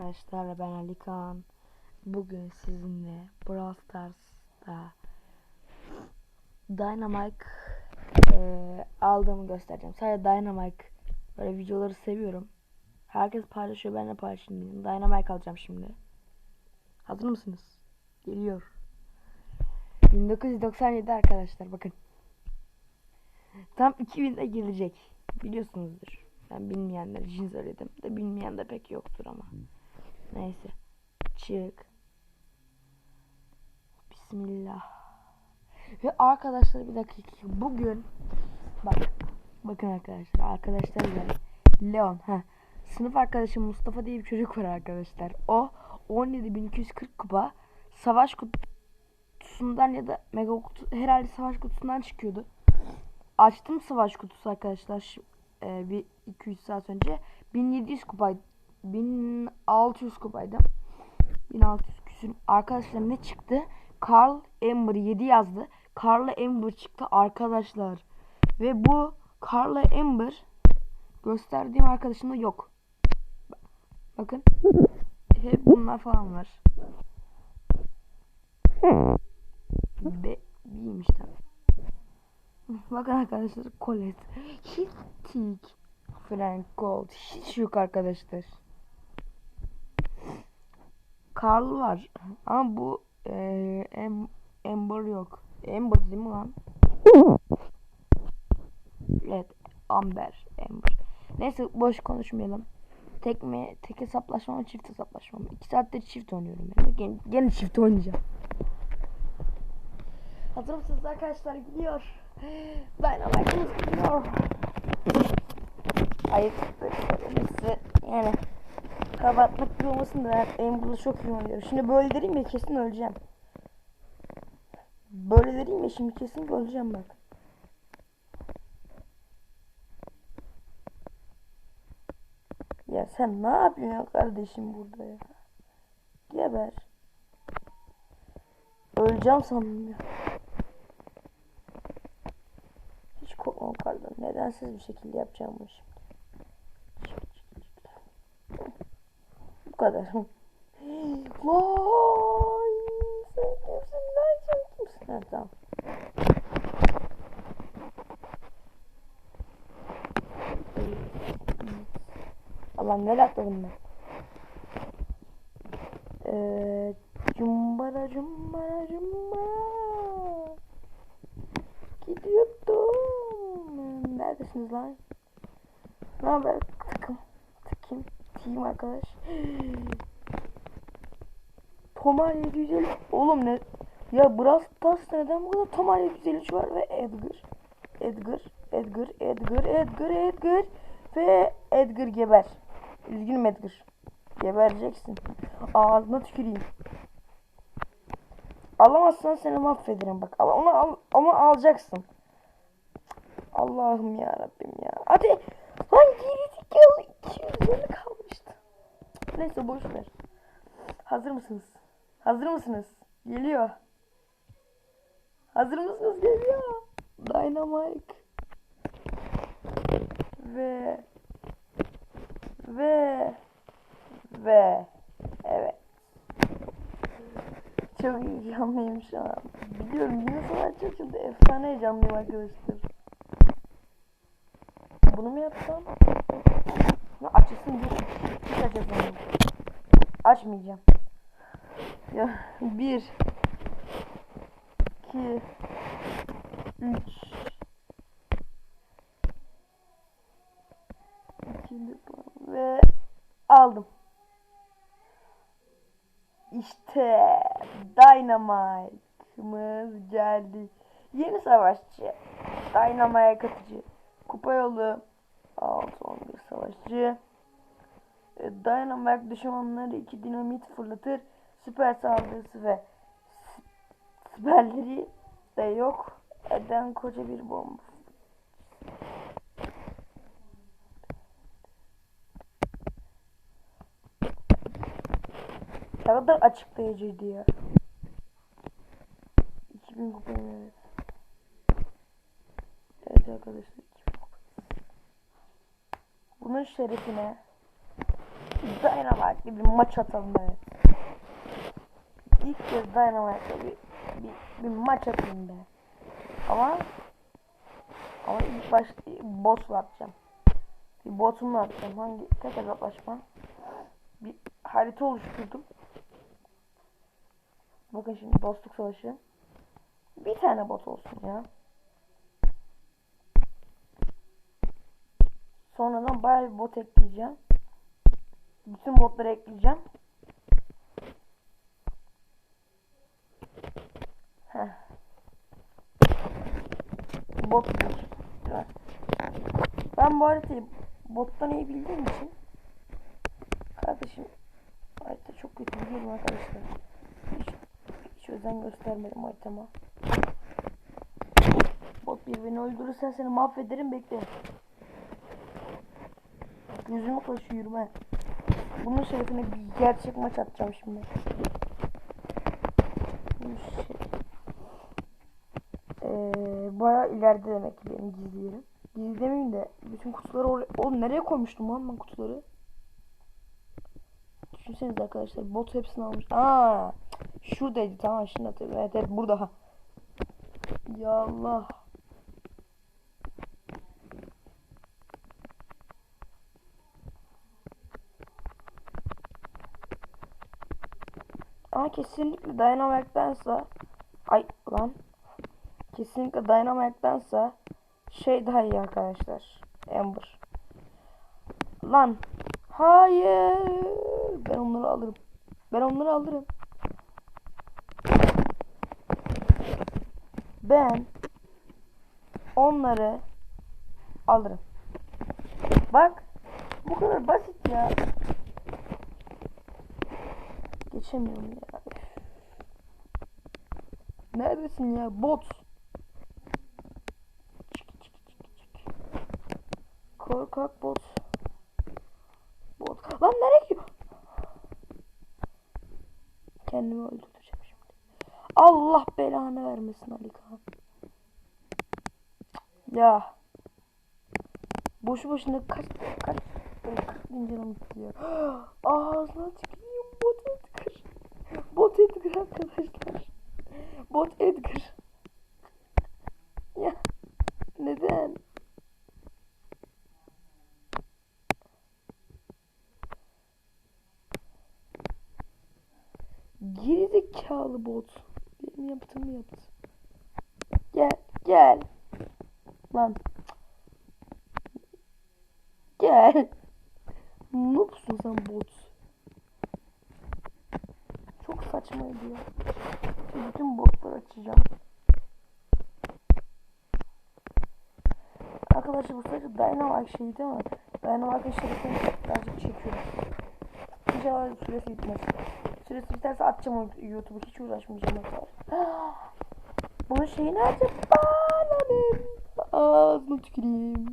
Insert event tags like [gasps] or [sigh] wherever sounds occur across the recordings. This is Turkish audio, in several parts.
arkadaşlar ben Ali Kaan. Bugün sizinle Brawl Stars'ta Dynamite eee, aldığımı göstereceğim. Sadece Dynamite böyle videoları seviyorum. Herkes paylaşıyor ben de paylaşayım. Dynamite alacağım şimdi. Hazır mısınız? Geliyor. 1997 arkadaşlar bakın. Tam 2000'de gelecek. Biliyorsunuzdur. Ben bilmeyenler için söyledim. De bilmeyen de pek yoktur ama. Neyse. Çık. Bismillah. Ve arkadaşlar bir dakika. Bugün bak bakın arkadaşlar. Arkadaşlar da Leon. ha Sınıf arkadaşım Mustafa diye bir çocuk var arkadaşlar. O 17.240 kupa savaş kutusundan ya da mega kutu herhalde savaş kutusundan çıkıyordu. Açtım savaş kutusu arkadaşlar. Şi- e, bir 2-3 saat önce 1700 kupaydı. 1600 kupaydı. 1600 küsür. Arkadaşlar ne çıktı? Carl Ember 7 yazdı. Carl Ember çıktı arkadaşlar. Ve bu Carl Ember gösterdiğim arkadaşımda yok. Bakın. Hep bunlar falan var. Be iyiymiş tabii. Bakın arkadaşlar Colette. Hiç tik. Frank Gold. Hiç yok arkadaşlar. Carl var. Ama bu eee em, Amber yok. Amber değil mi lan? Evet. Amber. Amber. Neyse boş konuşmayalım. Tek mi? Tek hesaplaşma mı? Çift hesaplaşma mı? 2 saattir çift oynuyorum ben. Gene, gene çift oynayacağım. Hazır mısınız arkadaşlar? Gidiyor. Dynamite'ımız gidiyor. Ayıp. Yani kapatmak gibi olmasın da ben çok iyi oynuyorum. Şimdi böyle derim ya kesin öleceğim. Böyle derim ya şimdi kesin öleceğim bak. Ya sen ne yapıyorsun kardeşim burada ya? Geber. Öleceğim sandım ya. Hiç korkmam pardon. Nedensiz bir şekilde yapacağım bunu şimdi. Kadar. [laughs] Vay! Sen kimsin lan sen kimsin? Ha, tamam. Allah ne atladım ben. Ee, cumbara cumbara cumbara. Gidiyordum. Neredesiniz lan? Ne haber takım? Takım. Team arkadaş. Tomar 750. Oğlum ne? Ya Brawl Stars'ta neden bu kadar Tomar 753 var ve Edgar. Edgar. Edgar. Edgar. Edgar. Edgar. Ve Edgar geber. Üzgünüm Edgar. Gebereceksin. Ağzına tüküreyim. Alamazsan seni mahvederim bak. Al, onu al, ama alacaksın. Allah'ım ya Rabbim ya. Hadi. Lan gerizekalı 250 kalmıştı. Neyse boş ver. Hazır mısınız? Hazır mısınız? Geliyor. Hazır mısınız? Geliyor. Dynamite. Ve ve ve evet. Çok heyecanlıyım şu an. Biliyorum yine savaş çok efsane heyecanlıyım arkadaşlar. Bunu mu yapsam? Ya açılsın diye hiç açasam. Açmayacağım. Ya bir iki üç ve aldım. İşte Dynamite'ımız geldi. Yeni savaşçı. Dynamite katıcı. Kupa yolu 6-11 savaşçı. E, Dynamite düşmanları iki dinamit fırlatır. Süper saldırısı ve siperleri de yok eden koca bir bomba. Ne kadar açıklayıcıydı ya. 2000 kupa evet. Evet arkadaşlar 2000 kupa. Bunun şerefine Dynamite Dynamite'le bir maç atalım evet. İlk kez Dynamite'le bir, bir, bir maç atayım be. Ama ama ilk başta botla atacağım. Bir botumla atacağım. Hangi tek hesaplaşma? Bir harita oluşturdum. Bakın şimdi dostluk savaşı. Bir tane bot olsun ya. Sonradan bayağı bir bot ekleyeceğim. Bütün botları ekleyeceğim. Bot bot. Ben bu haritayı bottan iyi bildiğim için kardeşim harita çok kötü biliyorum arkadaşlar. Hiç, hiç özen göstermedim haritama. Bot bir beni öldürürsen seni mahvederim bekle. Yüzümü kaşı yürüme. Bunun şerefine bir gerçek maç atacağım şimdi. Şey. Ee, bayağı ileride demek ki benim gizli yerim. Gizli demeyeyim de bütün kutuları oraya... Oğlum nereye koymuştum lan ben kutuları? Düşünsenize arkadaşlar bot hepsini almış. Aa, şuradaydı tamam şimdi hatırladım. Evet evet burada. Ya Allah. Kesinlikle Dynamite'densa ay lan kesinlikle Dynamite'densa şey daha iyi arkadaşlar. Ember. Lan hayır ben onları alırım. Ben onları alırım. Ben onları alırım. Bak bu kadar basit ya. Geçemiyorum ya. Neredesin ya bot? Korkak bot. Bot. Lan nereye gidiyor? Kendimi öldüreceğim şimdi. Allah belanı vermesin Ali Kaan. Ya. Boşu boşuna kaç kaç böyle 40 bin canım ya. [gasps] Ağzına tüküreyim bot Edgar. Bot Edgar arkadaşlar. Bot Edgar. Ya neden? Gerizekalı bot. Benim yaptığımı yaptı. Gel gel. Lan. Gel. Noobsun sen bot. Çok saçmaydı ya. Bütün botları açacağım. Arkadaşlar bu sadece Dynamite şeydi ama Dynamite'ın şerefini birazcık çekiyorum. İnşallah süresi bitmez. Süresi biterse atacağım YouTube'u hiç uğraşmayacağım. [gasps] Bunun şeyi nerede? Bananın. Ağzını tüküreyim.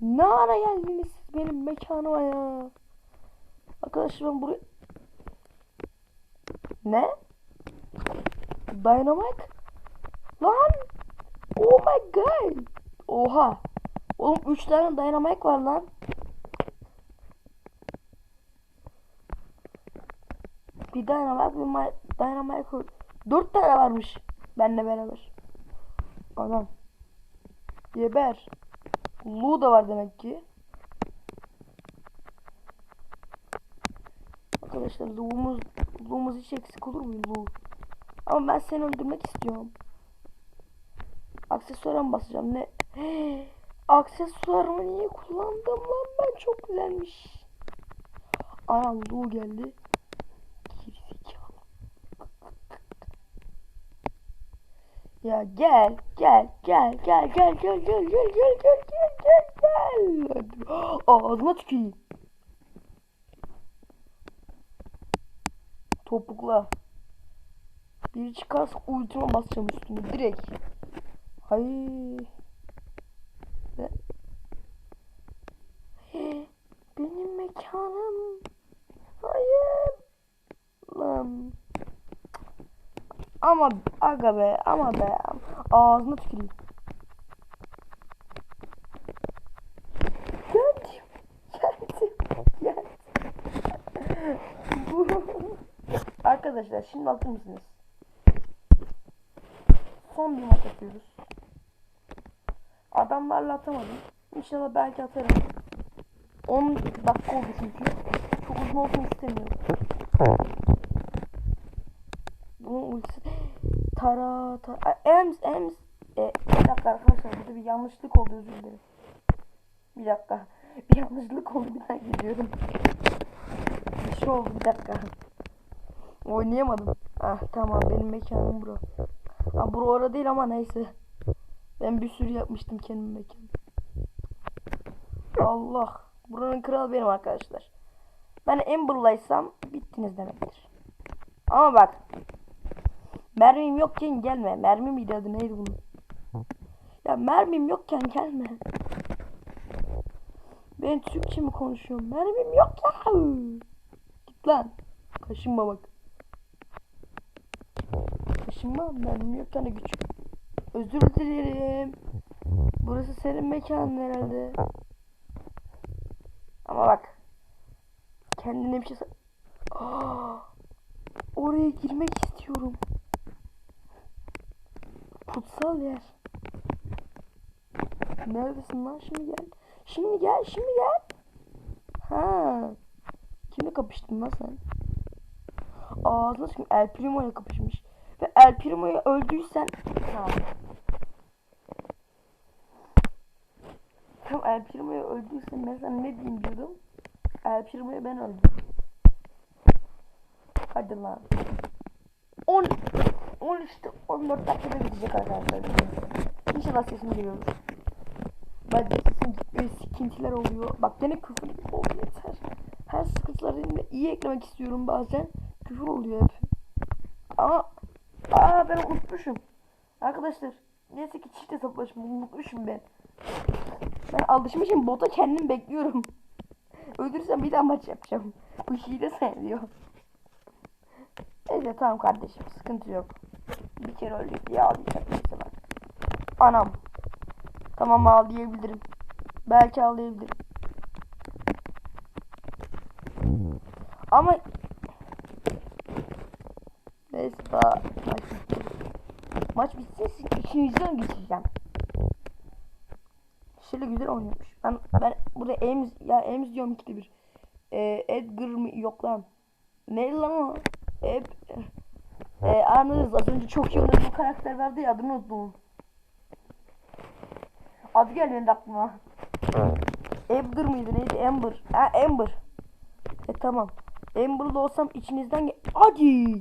Ne ara geldiniz siz benim mekanıma ya? Arkadaşlar ben buraya... Ne? Dynamite? Lan! Oh my god! Oha! Oğlum 3 tane Dynamite var lan. Bir Dynamite, bir Dynamite 4 tane varmış. Benle beraber. Adam. Geber. Lu da var demek ki. Arkadaşlar Lu'muz Lu'muz hiç eksik olur mu Lu? Ama ben seni öldürmek istiyorum. Aksesuara mı basacağım ne? Aksesuarımı niye kullandım lan ben çok güzelmiş. Anam Lu geldi. Ya gel gel gel gel gel gel gel gel gel gel gel gel gel. Ağzına tüküreyim. Topukla. Biri çıkarsa ultima basacağım üstüne direkt. Hayır. Ve... [gasps] Benim mekanım. Hayır. Lan. Ama aga be ama be. Ağzına tüküreyim. Geldim. Geldim. Geldim. Arkadaşlar şimdi hazır mısınız? Son bir maç atıyoruz. Adamlarla atamadım. İnşallah belki atarım. 10 dakika oldu çünkü. Çok uzun olsun istemiyorum. Bunun ultisi [gasps] tara tara ems ems e, bir dakika arkadaşlar burada bir yanlışlık oldu özür dilerim. Bir dakika. [laughs] Bir yanlışlık oldu bir daha gidiyorum. Bir şey oldu bir dakika. Oynayamadım. Ah tamam benim mekanım bura. Ha bura orada değil ama neyse. Ben bir sürü yapmıştım kendim mekan. Allah. Buranın kralı benim arkadaşlar. Ben Amber'laysam bittiniz demektir. Ama bak. Mermim yokken gelme. Mermi miydi adı neydi bunun? Ya mermim yokken gelme. Ben Türkçe mi konuşuyorum? Mermim yok ya. Git lan. Kaşınma bak. Kaşınma. Mermim yokken de güç. Özür dilerim. Burası senin mekanın herhalde. Ama bak. Kendine bir şey Aa, [gasps] Oraya girmek istiyorum. Kutsal yer. Neredesin lan? Şimdi gel. Şimdi gel, şimdi gel. Ha. Kimle kapıştın lan sen? Ağzına sıkayım. El Primo ile kapışmış. El Primo'yu öldüysen... Tamam. Tamam El Primo'yu öldüysen ben sana ne diyeyim diyordum. El Primo'yu ben öldüm. Hadi lan. 10 13'te 14 dakikada bitecek arkadaşlar. İnşallah sesim geliyordur. Bence sesim böyle sikintiler oluyor. Bak gene küfür oldu yeter. Her sıkıntılarını iyi eklemek istiyorum bazen. Küfür oluyor hep. Aa ben unutmuşum. Arkadaşlar neyse ki çift hesaplaşma unutmuşum ben. Ben alışmışım bota kendim bekliyorum. [laughs] Öldürsem bir daha maç yapacağım. Bu hile sayılıyor. Neyse tamam kardeşim sıkıntı yok. Bir kere öldük diye ağlayacak neyse bak. Anam. Tamam ağlayabilirim. Belki ağlayabilirim. Ama Neyse daha. Maç bitsin siz geçeceğim. Şöyle güzel oynuyormuş. Ben ben burada Ames ya Ames diyorum ikide bir. Ee, Edgar mı yok lan. Ne lan o? Hep e, anladınız az önce çok iyi oynadığı karakter vardı ya adını unuttum. Adı gelmedi aklıma. Amber mıydı neydi? Amber. Ha Amber. E tamam. Amber'lı olsam içinizden ge- Hadi.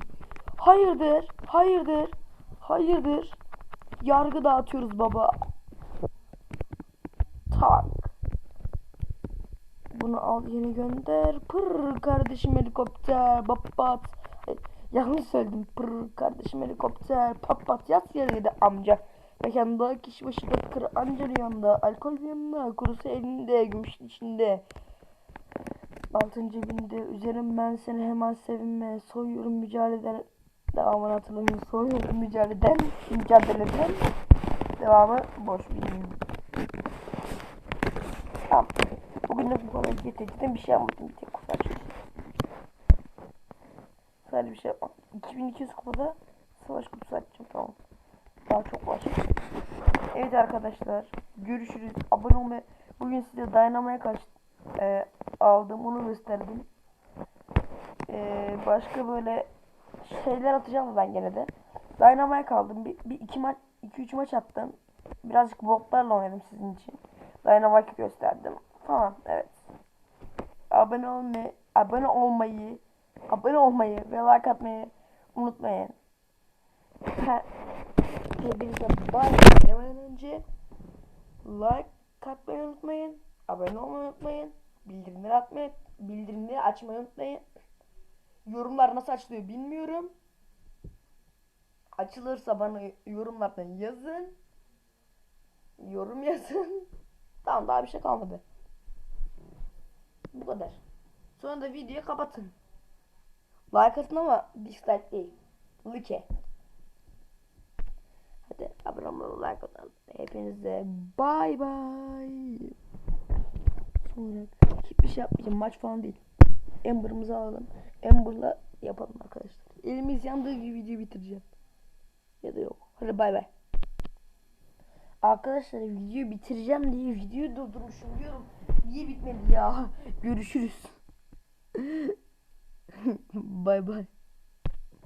Hayırdır? Hayırdır? Hayırdır? Yargı dağıtıyoruz baba. Tak. Bunu al yeni gönder. Pır kardeşim helikopter. Babat. Ay, Yanlış söyledim. Pır kardeşim helikopter. Pat pat yat yere de amca. Mekanda kişi başı da kır anca yanında. Alkol yanında. Kurusu elinde. Gümüş içinde. Altın cebinde. Üzerim ben seni hemen sevinme. Soyuyorum mücadeleden. Devamını hatırlamıyorum. Soyuyorum mücadeleden. Mücadeleden. Devamı boş bilmiyorum. Tamam. Bugün de bu kadar getirdim. Bir şey yapmadım. Bir tek kupa açmışım. Sadece bir şey yapmam. 2200 kupada savaş kutusu açacağım. Tamam. Daha çok var. Evet arkadaşlar. Görüşürüz. Abone olmayı. Bugün size dayanamaya kaç e, aldım. Onu gösterdim. E, başka böyle şeyler atacağım ben gene de. Dayanamaya kaldım. Bir, bir iki maç, iki üç maç attım. Birazcık botlarla oynadım sizin için. Dynamite gösterdim falan evet. Abone olmayı, abone olmayı, abone olmayı ve like atmayı unutmayın. He- Hepinize bay demeden önce like atmayı unutmayın, abone olmayı unutmayın, bildirimleri atmayı, bildirimleri açmayı unutmayın. Yorumlar nasıl açılıyor bilmiyorum. Açılırsa bana yorumlardan yazın. Yorum yazın. [laughs] Tamam daha bir şey kalmadı. Bu kadar. Sonra da videoyu kapatın. Like atın ama dislike değil. Like. Hadi abone olmayı like atın. Hepinize bay bay. Sonra hiçbir şey yapmayacağım. Maç falan değil. Amber'ımızı alalım. Amber'la yapalım arkadaşlar. Elimiz yandığı gibi videoyu bitireceğim. Ya da yok. Hadi bay bay. Arkadaşlar videoyu bitireceğim diye videoyu durdurmuşum diyorum. Niye bitmedi ya? [laughs] Görüşürüz. [laughs] bay bay.